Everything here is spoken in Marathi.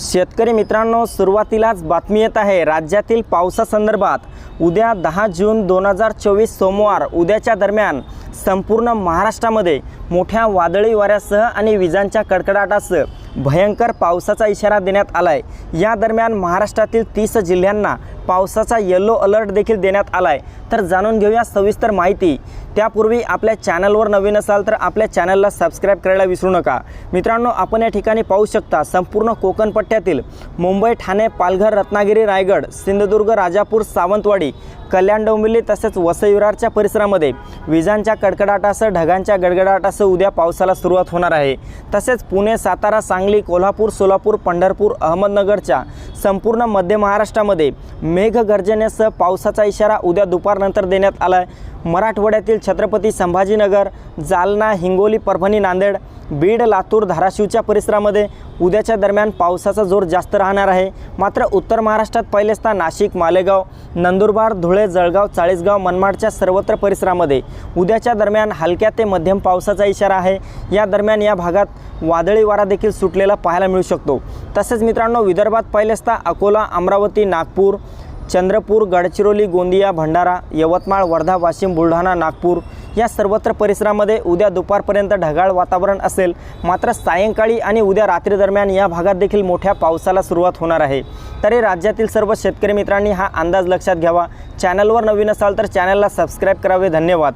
शेतकरी मित्रांनो सुरुवातीलाच बातमी येत आहे. राज्यातील पावसासंदर्भात उद्या दहा जून दोन हजार चोवीस सोमवार उद्याच्या दरम्यान संपूर्ण महाराष्ट्रामध्ये मोठ्या वादळी वाऱ्यासह आणि विजांच्या कडकडाटासह भयंकर पावसाचा इशारा देण्यात आला आहे या दरम्यान महाराष्ट्रातील तीस जिल्ह्यांना पावसाचा येलो अलर्ट देखील देण्यात आला आहे तर जाणून घेऊया सविस्तर माहिती. त्यापूर्वी आपल्या चॅनलवर नवीन असाल तर आपल्या चॅनलला सबस्क्राईब करायला विसरू नका. मित्रांनो आपण या ठिकाणी पाहू शकता संपूर्ण कोकणपट्ट्यातील मुंबई ठाणे पालघर रत्नागिरी रायगड सिंधुदुर्ग राजापूर सावंतवाडी कल्याण डोंबिवली तसेच वसई विरारच्या परिसरामध्ये विजांच्या कडकडाटासह ढगांच्या गडगडाटासह उद्या पावसाला सुरुवात होणार आहे. तसेच पुणे सातारा सांगली कोल्हापूर सोलापूर पंढरपूर अहमदनगरच्या संपूर्ण मध्य महाराष्ट्रामध्ये मेघगर्जनेसह पावसाचा इशारा उद्या दुपारनंतर देण्यात आला आहे मराठवाड्यातील छत्रपती संभाजीनगर जालना हिंगोली परभणी नांदेड बीड लातूर धाराशिवच्या परिसरामध्ये उद्याच्या दरम्यान पावसाचा जोर जास्त राहणार आहे. मात्र उत्तर महाराष्ट्रात पहिलेचदा नाशिक मालेगाव नंदुरबार धुळे जळगाव चाळीसगाव मनमाडच्या सर्वत्र परिसरामध्ये उद्याच्या दरम्यान हलक्या ते मध्यम पावसाचा इशारा आहे. या दरम्यान या भागात वादळी वारा देखील सुटलेला पाहायला मिळू शकतो. तसेच मित्रांनो विदर्भात पहिलेचदा अकोला अमरावती नागपूर चंद्रपूर गडचिरोली गोंदिया भंडारा यवतमाळ वर्धा वाशिम बुलढाणा नागपूर या सर्वत्र परिसरामध्ये उद्या दुपारपर्यंत ढगाळ वातावरण असेल. मात्र सायंकाळी आणि उद्या रात्री दरम्यान या भागात देखील मोठ्या पावसाला सुरुवात होणार आहे. तरी राज्यातील सर्व शेतकरी मित्रांनी हा अंदाज लक्षात घ्यावा. चॅनलवर नवीन असाल तर चॅनलला सबस्क्राईब करावे. धन्यवाद.